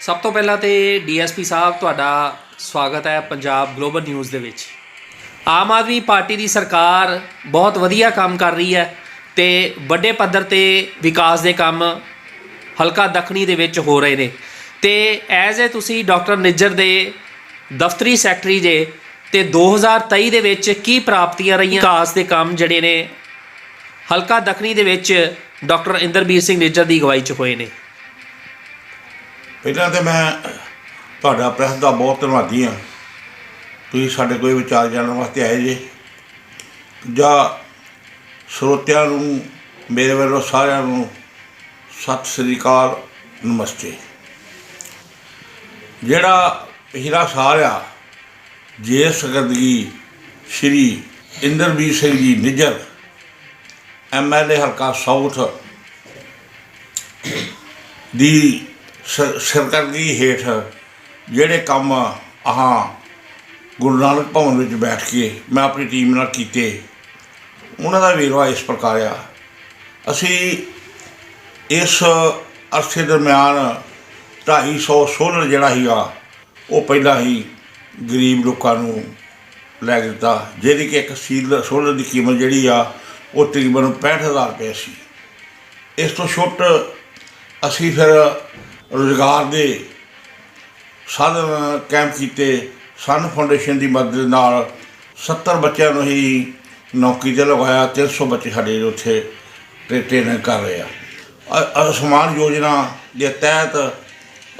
ਸਭ ਤੋਂ ਪਹਿਲਾਂ ਤੇ ਡੀਐਸਪੀ ਸਾਹਿਬ, ਤੁਹਾਡਾ ਸਵਾਗਤ ਹੈ ਪੰਜਾਬ ਗਲੋਬਲ ਨਿਊਜ਼ ਦੇ ਵਿੱਚ। ਆਮ ਆਦਮੀ ਪਾਰਟੀ ਦੀ ਸਰਕਾਰ ਬਹੁਤ ਵਧੀਆ ਕੰਮ ਕਰ ਰਹੀ ਹੈ ਤੇ ਵੱਡੇ ਪੱਧਰ ਤੇ ਵਿਕਾਸ ਦੇ ਕੰਮ ਹਲਕਾ ਦੱਖਣੀ ਦੇ ਵਿੱਚ ਹੋ ਰਹੇ ਨੇ। ਤੇ ਐਜ਼ ਏ ਤੁਸੀਂ ਡਾਕਟਰ ਨਿੱਜਰ ਦੇ ਦਫ਼ਤਰੀ ਸੈਕਟਰੀ ਜੇ ਤੇ 2023 ਦੇ ਵਿੱਚ ਕੀ ਪ੍ਰਾਪਤੀਆਂ ਰਹੀਆਂ? ਵਿਕਾਸ ਦੇ ਕੰਮ ਜਿਹੜੇ ਨੇ, ਹਲਕਾ ਦੱਖਣੀ ਦੇ ਵਿੱਚ ਡਾਕਟਰ ਇੰਦਰਬੀਰ ਸਿੰਘ ਨਿੱਜਰ ਦੀ ਅਗਵਾਈ 'ਚ ਹੋਏ ਨੇ। ਪਹਿਲਾਂ ਤੇ ਮੈਂ ਤੁਹਾਡਾ ਪ੍ਰੈਸ ਦਾ ਬਹੁਤ ਧੰਨਵਾਦੀ ਹਾਂ। ਤੁਸੀਂ ਸਾਡੇ ਕੋਈ ਵਿਚਾਰ ਜਾਣਨ ਵਾਸਤੇ ਆਏ ਜੇ। ਜਾਂ ਸਰੋਤਿਆਂ ਨੂੰ, ਮੇਰੇ ਵੱਲੋਂ ਸਾਰਿਆਂ ਨੂੰ ਸਤਿ ਸ੍ਰੀ ਅਕਾਲ, ਨਮਸਤੇ। ਜਿਹੜਾ ਪਿਛਲਾ ਸਾਲ ਆ ਜੇ ਸਕਰਦਗੀ ਸ਼੍ਰੀ ਇੰਦਰਬੀਰ ਸਿੰਘ ਜੀ ਨਿੱਜਰ ਐਮਐਲਏ ਹਲਕਾ ਸਾਊਥ ਦੀ ਸ- ਸਰਕਰਗੀ ਹੇਠ ਜਿਹੜੇ ਕੰਮ ਆਹ ਗੁਰੂ ਨਾਨਕ ਭਵਨ ਵਿੱਚ ਬੈਠ ਕੇ ਮੈਂ ਆਪਣੀ ਟੀਮ ਨਾਲ ਕੀਤੇ, ਉਹਨਾਂ ਦਾ ਵੇਰਵਾ ਇਸ ਪ੍ਰਕਾਰ ਆ। ਅਸੀਂ ਇਸ ਅਰਸੇ ਦਰਮਿਆਨ 250 ਸੋਲਰ ਜਿਹੜਾ ਸੀਗਾ, ਉਹ ਪਹਿਲਾਂ ਹੀ ਗਰੀਬ ਲੋਕਾਂ ਨੂੰ ਲੈ ਕੇ ਦਿੱਤਾ, ਜਿਹਦੀ ਕਿ ਇੱਕ ਸੀਲ ਸੋਲਰ ਦੀ ਕੀਮਤ ਜਿਹੜੀ ਆ, ਉਹ ਤਕਰੀਬਨ 65000 ਰੁਪਏ ਸੀ। ਇਸ ਤੋਂ ਛੁੱਟ ਅਸੀਂ ਫਿਰ ਰੁਜ਼ਗਾਰ ਦੇ ਸਾਧਨ ਕੈਂਪ ਕੀਤੇ। ਸਨ ਫਾਊਂਡੇਸ਼ਨ ਦੀ ਮਦਦ ਨਾਲ 70 ਬੱਚਿਆਂ ਨੂੰ ਹੀ ਨੌਕਰੀ ਤੇ ਲਗਾਇਆ 300 ਬੱਚੇ ਸਾਡੇ ਉੱਥੇ ਟ੍ਰੇ- ਟ੍ਰੇਨਿੰਗ ਕਰ ਰਹੇ ਆ। ਅ- ਆਯੁਸ਼ਮਾਨ ਯੋਜਨਾ ਦੇ ਤਹਿਤ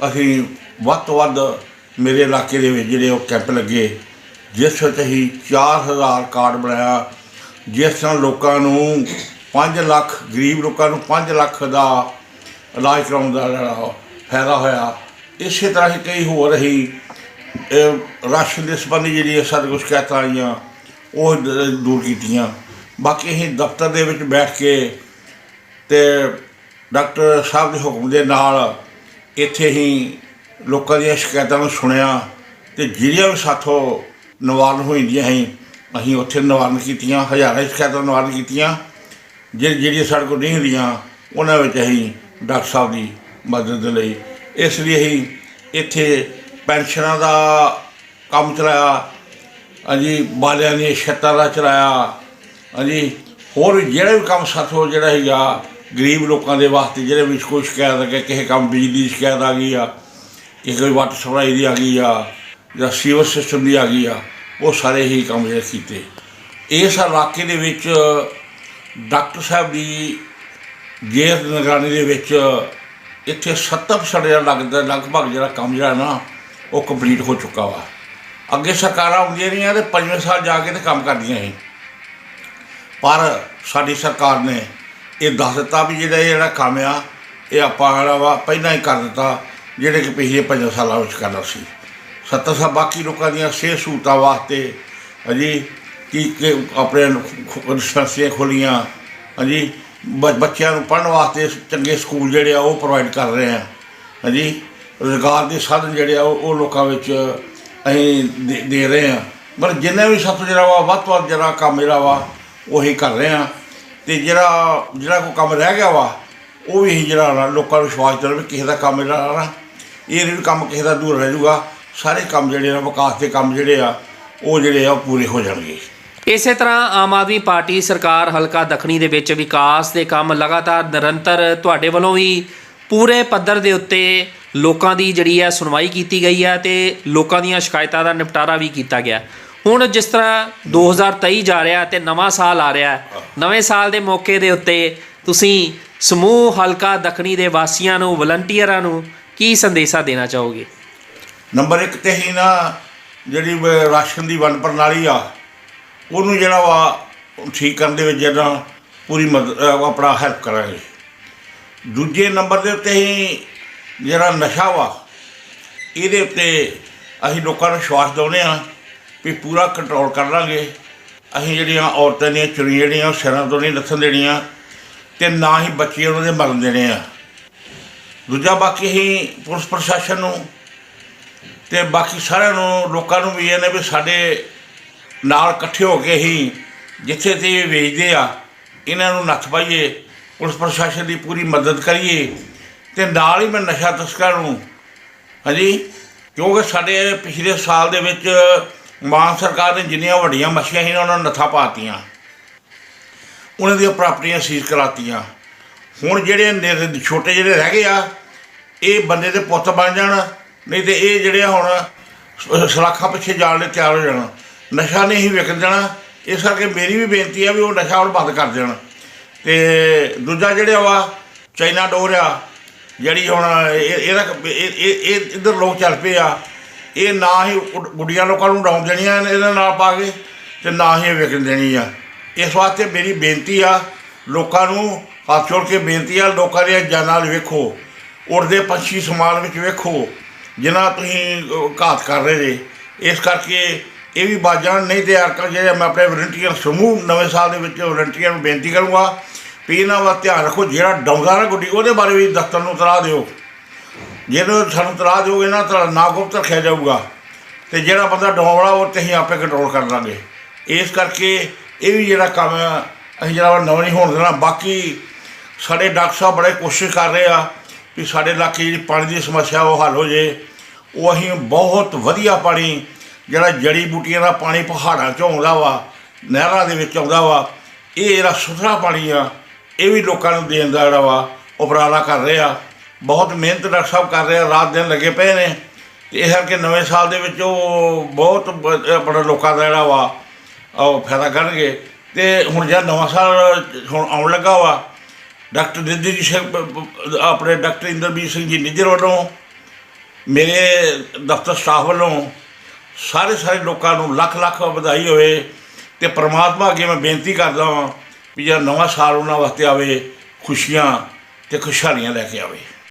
ਅਸੀਂ ਵੱਧ ਤੋਂ ਵੱਧ ਮੇਰੇ ਇਲਾਕੇ ਦੇ ਵਿੱਚ ਜਿਹੜੇ ਉਹ ਕੈਂਪ ਲੱਗੇ, ਜਿਸ ਵਿੱਚ ਅਸੀਂ 4000 ਕਾਰਡ ਬਣਾਇਆ। ਜਿਸ ਨਾਲ ਲੋਕਾਂ ਨੂੰ 5 ਲੱਖ, ਗਰੀਬ ਲੋਕਾਂ ਨੂੰ 5 ਲੱਖ ਦਾ ਇਲਾਜ ਕਰਾਉਣ ਦਾ ਜਿਹੜਾ ਫਾਇਦਾ ਹੋਇਆ। ਇਸੇ ਤਰ੍ਹਾਂ ਹੀ ਕਈ ਹੋਰ ਹੀ ਰਾਸ਼ਨ ਦੇ ਸੰਬੰਧੀ ਜਿਹੜੀ ਸਾਡੇ ਕੋਲ ਸ਼ਿਕਾਇਤਾਂ ਆਈਆਂ, ਉਹ ਦੂਰ ਕੀਤੀਆਂ। ਬਾਕੀ ਅਸੀਂ ਦਫ਼ਤਰ ਦੇ ਵਿੱਚ ਬੈਠ ਕੇ ਤੇ ਡਾਕਟਰ ਸਾਹਿਬ ਦੇ ਹੁਕਮ ਦੇ ਨਾਲ ਇੱਥੇ ਹੀ ਲੋਕਾਂ ਦੀਆਂ ਸ਼ਿਕਾਇਤਾਂ ਨੂੰ ਸੁਣਿਆ ਤੇ ਜਿਹੜੀਆਂ ਵੀ ਸਾਥੋਂ ਨਿਵਾਰਨ ਹੋਈਆਂ ਸੀ, ਅਸੀਂ ਉੱਥੇ ਨਿਵਾਰਨ ਕੀਤੀਆਂ, ਹਜ਼ਾਰਾਂ ਸ਼ਿਕਾਇਤਾਂ ਨਿਵਾਰਨ ਕੀਤੀਆਂ। ਜਿਹੜੀ ਜਿਹੜੀਆਂ ਸਾਡੇ ਕੋਲ ਨਹੀਂ ਹੁੰਦੀਆਂ, ਉਹਨਾਂ ਵਿੱਚ ਅਸੀਂ ਡਾਕਟਰ ਸਾਹਿਬ ਦੀ ਮਦਦ ਲਈ। ਇਸ ਲਈ ਅਸੀਂ ਇੱਥੇ ਪੈਨਸ਼ਨਾਂ ਦਾ ਕੰਮ ਚਲਾਇਆ, ਹਾਂਜੀ, ਬਾਲਿਆਂ ਦੀਆਂ ਛੱਤਾਂ ਦਾ ਚਲਾਇਆ, ਹਾਂਜੀ, ਹੋਰ ਵੀ ਜਿਹੜੇ ਵੀ ਕੰਮ ਸਾਥੋਂ ਜਿਹੜਾ ਹੈਗਾ ਗਰੀਬ ਲੋਕਾਂ ਦੇ ਵਾਸਤੇ ਜਿਹੜੇ ਵੀ ਕੋਈ ਸ਼ਿਕਾਇਤ ਹੈ ਕਿਸੇ ਕੰਮ ਬਿਜਲੀ ਦੀ ਸ਼ਿਕਾਇਤ ਆ ਗਈ ਆ ਕਿ ਕੋਈ ਵਾਟਰ ਸਪਲਾਈ ਦੀ ਆ ਗਈ ਆ, ਜਾਂ ਸੀਵਰ ਸਿਸਟਮ ਦੀ ਆ ਗਈ ਆ, ਉਹ ਸਾਰੇ ਹੀ ਕੰਮ ਜਿਹੜੇ ਕੀਤੇ। ਇਸ ਇਲਾਕੇ ਦੇ ਵਿੱਚ ਡਾਕਟਰ ਸਾਹਿਬ ਦੀ ਜੇਰ ਨਿਗਰਾਨੀ ਦੇ ਵਿੱਚ ਇੱਥੇ 70% ਜਿਹੜਾ ਲੱਗਦਾ ਲਗਭਗ ਜਿਹੜਾ ਕੰਮ ਜਿਹੜਾ ਨਾ, ਉਹ ਕੰਪਲੀਟ ਹੋ ਚੁੱਕਾ ਵਾ। ਅੱਗੇ ਸਰਕਾਰਾਂ ਆਉਂਦੀਆਂ ਰਹੀਆਂ ਤੇ ਪੰਜਵੇਂ ਸਾਲ ਜਾ ਕੇ ਤੇ ਕੰਮ ਕਰਦੀਆਂ ਸੀ। ਪਰ ਸਾਡੀ ਸਰਕਾਰ ਨੇ ਇਹ ਦੱਸ ਦਿੱਤਾ ਵੀ ਜਿਹੜਾ ਇਹ ਜਿਹੜਾ ਕੰਮ ਆ, ਇਹ ਆਪਾਂ ਜਿਹੜਾ ਵਾ ਪਹਿਲਾਂ ਹੀ ਕਰ ਦਿੱਤਾ। ਜਿਹੜੇ ਕਿ ਪਿਛਲੇ ਪੰਜ ਸਾਲਾਂ ਵਿੱਚ ਕਰਨਾ ਸੀ। ਸੱਤਰ ਸਾਲ ਬਾਕੀ ਲੋਕਾਂ ਦੀਆਂ ਸਿਹਤ ਸਹੂਲਤਾਂ ਵਾਸਤੇ ਅਜੀ ਕੀ ਕਿ ਆਪਣੇ ਡਿਸਪੈਂਸਰੀਆਂ ਖੋਲੀਆਂ, ਹਾਂਜੀ, ਬ- ਬੱਚਿਆਂ ਨੂੰ ਪੜ੍ਹਨ ਵਾਸਤੇ ਚੰਗੇ ਸਕੂਲ ਜਿਹੜੇ ਆ ਉਹ ਪ੍ਰੋਵਾਈਡ ਕਰ ਰਹੇ ਆ, ਹਾਂਜੀ, ਰੁਜ਼ਗਾਰ ਦੇ ਸਾਧਨ ਜਿਹੜੇ ਆ ਉਹ ਲੋਕਾਂ ਵਿੱਚ ਅਸੀਂ ਦੇ- ਦੇ ਰਹੇ ਆ। ਪਰ ਜਿੰਨਾ ਵੀ ਸਭ ਜਿਹੜਾ ਵਾ, ਵੱਧ ਤੋਂ ਵੱਧ ਜਿਹੜਾ ਕੰਮ ਜਿਹੜਾ ਵਾ, ਉਹੀ ਕਰ ਰਹੇ ਆ। ਤੇ ਜਿਹੜਾ ਜਿਹੜਾ ਕੋਈ ਕੰਮ ਰਹਿ ਗਿਆ ਵਾ, ਉਹ ਵੀ ਅਸੀਂ ਜਿਹੜਾ ਲੋਕਾਂ ਨੂੰ ਵਿਸ਼ਵਾਸ ਦਿਲਾਵੇ ਕਿਸੇ ਦਾ ਕੰਮ ਜਿਹੜਾ ਨਾ ਇਹ ਨਹੀਂ ਕੰਮ ਕਿਸੇ ਦਾ ਦੂਰ ਰਹਿ ਜਾਊਗਾ। ਸਾਰੇ ਕੰਮ ਜਿਹੜੇ ਆ, ਵਿਕਾਸ ਦੇ ਕੰਮ ਜਿਹੜੇ ਆ, ਉਹ ਜਿਹੜੇ ਆ, ਉਹ ਪੂਰੇ ਹੋ ਜਾਣਗੇ। ਇਸੇ ਤਰ੍ਹਾਂ ਆਮ ਆਦਮੀ ਪਾਰਟੀ ਸਰਕਾਰ ਹਲਕਾ ਦੱਖਣੀ ਦੇ ਵਿੱਚ ਵਿਕਾਸ ਦੇ ਕੰਮ ਲਗਾਤਾਰ ਨਿਰੰਤਰ ਤੁਹਾਡੇ ਵੱਲੋਂ ਵੀ ਪੂਰੇ ਪੱਧਰ ਦੇ ਉੱਤੇ ਲੋਕਾਂ ਦੀ ਜਿਹੜੀ ਹੈ ਸੁਣਵਾਈ ਕੀਤੀ ਗਈ ਹੈ ਤੇ ਲੋਕਾਂ ਦੀਆਂ ਸ਼ਿਕਾਇਤਾਂ ਦਾ ਨਿਪਟਾਰਾ ਵੀ ਕੀਤਾ ਗਿਆ। ਹੁਣ ਜਿਸ ਤਰ੍ਹਾਂ 2023 ਜਾ ਰਿਹਾ ਤੇ ਨਵਾਂ ਸਾਲ ਆ ਰਿਹਾ ਨਵੇਂ ਸਾਲ ਦੇ ਮੌਕੇ ਦੇ ਉੱਤੇ ਤੁਸੀਂ ਸਮੂਹ ਹਲਕਾ ਦੱਖਣੀ ਦੇ ਵਾਸੀਆਂ ਨੂੰ, ਵਲੰਟੀਅਰਾਂ ਨੂੰ ਕੀ ਸੰਦੇਸ਼ਾ ਦੇਣਾ ਚਾਹੋਗੇ? ਨੰਬਰ 1 ਤੇ ਹੀ ਨਾ, ਜਿਹੜੀ ਵ- ਰਾਸ਼ਨ ਦੀ ਵੰਡ ਪ੍ਰਣਾਲੀ ਆ, ਉਹਨੂੰ ਜਿਹੜਾ ਵਾ ਠੀਕ ਕਰਨ ਦੇ ਵਿੱਚ ਜਿਹੜਾ ਪੂਰੀ ਮਦਦ ਅਹ ਆਪਣਾ ਹੈਲਪ ਕਰਾਂਗੇ। ਦੂਜੇ ਨੰਬਰ ਦੇ ਉੱਤੇ ਹੀ ਜਿਹੜਾ ਨਸ਼ਾ ਵਾ, ਇਹਦੇ ਉੱਤੇ ਅਸੀਂ ਲੋਕਾਂ ਨੂੰ ਵਿਸ਼ਵਾਸ ਦਿਵਾਉਂਦੇ ਆ ਵੀ ਪੂਰਾ ਕੰਟਰੋਲ ਕਰ ਲਾਂਗੇ। ਅਸੀਂ ਜਿਹੜੀਆਂ ਔਰਤਾਂ ਦੀਆਂ ਚੁਰੀਆਂ ਜਿਹੜੀਆਂ, ਉਹ ਸਿਰਾਂ ਤੋਂ ਨਹੀਂ ਲੱਥਣ ਦੇਣੀਆਂ ਤੇ ਨਾ ਹੀ ਬੱਚੇ ਉਹਨਾਂ ਦੇ ਮਰਨ ਦੇਣੇ ਆ। ਦੂਜਾ ਬਾਕੀ ਹੀ ਪੁਲਿਸ ਪ੍ਰਸ਼ਾਸਨ ਨੂੰ ਤੇ ਬਾਕੀ ਸਾਰਿਆਂ ਨੂੰ, ਲੋਕਾਂ ਨੂੰ ਵੀ ਇਹ ਨੇ ਵੀ ਸਾਡੇ ਨਾਲ ਇਕੱਠੇ ਹੋ ਕੇ ਹੀ ਜਿੱਥੇ ਤੇ ਇਹ ਵੇਚਦੇ ਆ, ਇਹਨਾਂ ਨੂੰ ਨੱਥ ਪਾਈਏ, ਪੁਲਿਸ ਪ੍ਰਸ਼ਾਸਨ ਦੀ ਪੂਰੀ ਮਦਦ ਕਰੀਏ ਤੇ ਨਾਲ ਹੀ ਮੈਂ ਨਸ਼ਾ ਤਸਕਰਾਂ ਨੂੰ, ਹਾਂਜੀ, ਕਿਉਂਕਿ ਸਾਡੇ ਪਿਛਲੇ ਸਾਲ ਦੇ ਵਿੱਚ ਮਾਨ ਸਰਕਾਰ ਨੇ ਜਿੰਨੀਆਂ ਵੱਡੀਆਂ ਮੱਛੀਆਂ ਸੀ ਉਹਨਾਂ ਨੂੰ ਨੱਥਾ ਪਾਤੀਆਂ ਉਹਨਾਂ ਦੀਆਂ ਪ੍ਰਾਪਰਟੀਆਂ ਸੀਜ਼ ਕਰਾਤੀਆਂ। ਹੁਣ ਜਿਹੜੇ ਛੋਟੇ ਜਿਹੜੇ ਰਹਿ ਗਏ ਆ ਇਹ ਬੰਦੇ ਦੇ ਪੁੱਤ ਬਣ ਜਾਣ, ਨਹੀਂ ਤੇ ਇਹ ਜਿਹੜੇ ਆ ਹੁਣ ਸ- ਸਲਾਖਾਂ ਪਿੱਛੇ ਜਾਣ ਲਈ ਤਿਆਰ ਹੋ ਜਾਣ। ਨਸ਼ਾ ਨਹੀਂ ਹੀ ਵਿਕ ਜਾਣਾ ਇਸ ਕਰਕੇ ਮੇਰੀ ਵੀ ਬੇਨਤੀ ਆ ਵੀ ਉਹ ਨਸ਼ਾ ਹੁਣ ਬੰਦ ਕਰ ਦੇਣ। ਤੇ ਦੂਜਾ ਜਿਹੜਾ ਵਾ, ਚਾਈਨਾ ਡੋਰ ਆ, ਜਿਹੜੀ ਹੁਣ ਇਹ- ਇਹਦਾ ਇਹ ਇਹ ਇੱਧਰ ਲੋਕ ਚੱਲ ਪਏ ਆ। ਇਹ ਨਾ ਹੀ ਗੁ- ਗੁੱਡੀਆਂ ਲੋਕਾਂ ਨੂੰ ਡਾਉਣ ਦੇਣੀਆਂ ਇਹਦੇ ਨਾਲ ਪਾ ਕੇ, ਤੇ ਨਾ ਹੀ ਵਿਕਣ ਦੇਣੀ ਆ। ਇਸ ਵਾਸਤੇ ਮੇਰੀ ਬੇਨਤੀ ਆ, ਲੋਕਾਂ ਨੂੰ ਹੱਥ ਜੋੜ ਕੇ ਬੇਨਤੀ ਆ, ਲੋਕਾਂ ਦੀਆਂ ਜਾਨਾਂ ਵੱਲ ਵੇਖੋ। ਉੱਡਦੇ ਪੰਛੀ ਸਮਾਨ ਵਿੱਚ ਵੇਖੋ ਜਿਨ੍ਹਾਂ ਤੁਸੀਂ ਘਾਤ ਕਰ ਰਹੇ ਜੇ। ਇਸ ਕਰਕੇ ਇਹ ਵੀ ਬਾਜਾਂ ਨਹੀਂ ਤਿਆਰ ਕਰ ਜਿਹੜੇ ਮੈਂ ਆਪਣੇ ਵਲੰਟੀਅਰ ਸਮੂਹ ਨਵੇਂ ਸਾਲ ਦੇ ਵਿੱਚ ਵਲੰਟੀਅਰ ਨੂੰ ਬੇਨਤੀ ਕਰੂੰਗਾ ਵੀ ਇਹਨਾਂ ਵੱਲ ਧਿਆਨ ਰੱਖੋ, ਜਿਹੜਾ ਡਾਉਂਦਾ ਨਾ ਗੁੱਡੀ, ਉਹਦੇ ਬਾਰੇ ਵੀ ਦਫ਼ਤਰ ਨੂੰ ਤਰਾ ਦਿਓ। ਜਿਹਨੂੰ ਸਾਨੂੰ ਤਰਾ ਦਿਓਗੇ ਨਾ ਤਾਂ ਨਾ ਗੁਪਤ ਰੱਖਿਆ ਜਾਊਗਾ। ਤੇ ਜਿਹੜਾ ਬੰਦਾ ਡਾਉਣਾ ਉਹ ਤੇ ਅਸੀਂ ਆਪੇ ਕੰਟਰੋਲ ਕਰ ਲਾਂਗੇ। ਇਸ ਕਰਕੇ ਇਹ ਵੀ ਜਿਹੜਾ ਕੰਮ ਆ, ਅਸੀਂ ਜਿਹੜਾ ਵਾ ਨਵਾਂ ਨਹੀਂ ਹੋਣ ਦੇਣਾ। ਬਾਕੀ ਸਾਡੇ ਡਾਕਟਰ ਸਾਹਿਬ ਬੜੇ ਕੋਸ਼ਿਸ਼ ਕਰ ਰਹੇ ਆ ਵੀ ਸਾਡੇ ਇਲਾਕੇ ਜਿਹੜੀ ਪਾਣੀ ਦੀ ਸਮੱਸਿਆ ਉਹ ਹੱਲ ਹੋ ਜੇ। ਉਹ ਅਸੀਂ ਬਹੁਤ ਵਧੀਆ ਪਾਣੀ, ਜਿਹੜਾ ਜੜੀ ਬੂਟੀਆਂ ਦਾ ਪਾਣੀ ਪਹਾੜਾਂ 'ਚੋਂ ਆਉਂਦਾ ਵਾ, ਨਹਿਰਾਂ ਦੇ ਵਿੱਚ ਆਉਂਦਾ ਵਾ, ਇਹ ਜਿਹੜਾ ਸੁਥਰਾ ਪਾਣੀ ਆ, ਇਹ ਵੀ ਲੋਕਾਂ ਨੂੰ ਦੇਣ ਦਾ ਜਿਹੜਾ ਵਾ, ਉਪਰਾਲਾ ਕਰ ਰਹੇ ਆ। ਬਹੁਤ ਮਿਹਨਤ ਡਾਕਟਰ ਸਾਹਿਬ ਕਰ ਰਹੇ ਆ, ਰਾਤ ਦਿਨ ਲੱਗੇ ਪਏ ਨੇ। ਤੇ ਇਹ ਕਰਕੇ ਨਵੇਂ ਸਾਲ ਦੇ ਵਿੱਚ ਉਹ ਬਹੁਤ ਬ- ਲੋਕਾਂ ਦਾ ਜਿਹੜਾ ਵਾ, ਉਹ ਫਾਇਦਾ ਕਰਨਗੇ। ਤੇ ਹੁਣ ਜਿਹੜਾ ਨਵਾਂ ਸਾਲ ਹੁਣ ਆਉਣ ਲੱਗਾ ਵਾ ਡਾਕਟਰ ਨਿੱਧੀ ਜੀ ਸਿੰਘ ਆਪਣੇ ਡਾਕਟਰ ਇੰਦਰਬੀਰ ਸਿੰਘ ਜੀ ਨਿੱਜਰ ਵੱਲੋਂ, ਮੇਰੇ ਦਫ਼ਤਰ ਸਟਾਫ ਵੱਲੋਂ ਸਾਰੇ ਸਾਰੇ ਲੋਕਾਂ ਨੂੰ ਲੱਖ ਲੱਖ ਵਧਾਈ ਹੋਵੇ ਤੇ ਪ੍ਰਮਾਤਮਾ ਅੱਗੇ ਮੈਂ ਬੇਨਤੀ ਕਰਦਾ ਹਾਂ ਵੀ ਜਿਹੜਾ ਨਵਾਂ ਸਾਲ ਉਹਨਾਂ ਵਾਸਤੇ ਆਵੇ, ਖੁਸ਼ੀਆਂ ਤੇ ਖੁਸ਼ਹਾਲੀਆਂ ਲੈ ਕੇ ਆਵੇ।